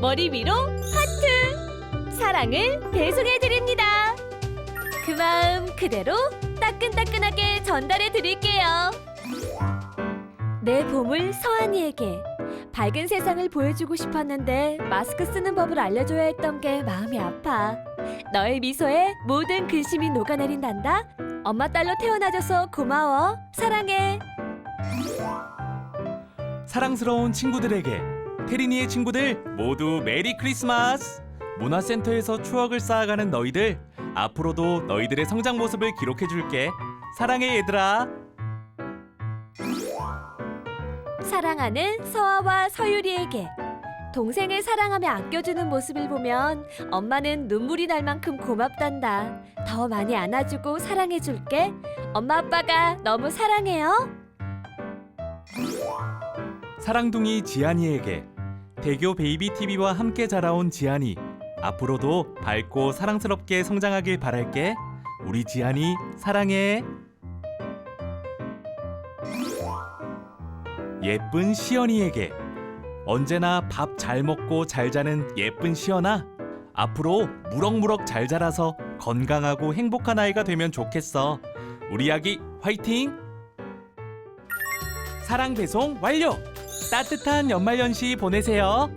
머리 위로 하트. 사랑을 배송해 드립니다. 그 마음 그대로 따끈따끈하게 전달해 드릴게요. 내 보물 서한이에게 밝은 세상을 보여주고 싶었는데 마스크 쓰는 법을 알려줘야 했던 게 마음이 아파. 너의 미소에 모든 근심이 녹아내린단다. 엄마 딸로 태어나줘서 고마워. 사랑해. 사랑스러운 친구들에게 테리니의 친구들 모두 메리 크리스마스! 문화센터에서 추억을 쌓아가는 너희들 앞으로도 너희들의 성장 모습을 기록해 줄게. 사랑해 얘들아. 사랑하는 서아와 서유리에게 동생을 사랑하며 아껴주는 모습을 보면 엄마는 눈물이 날 만큼 고맙단다. 더 많이 안아주고 사랑해줄게. 엄마 아빠가 너무 사랑해요. 사랑둥이 지안이에게 대교 베이비 TV와 함께 자라온 지안이 앞으로도 밝고 사랑스럽게 성장하길 바랄게. 우리 지안이 사랑해. 예쁜 시연이에게 언제나 밥 잘 먹고 잘 자는 예쁜 시연아 앞으로 무럭무럭 잘 자라서 건강하고 행복한 아이가 되면 좋겠어. 우리 아기 화이팅! 사랑 배송 완료! 따뜻한 연말연시 보내세요.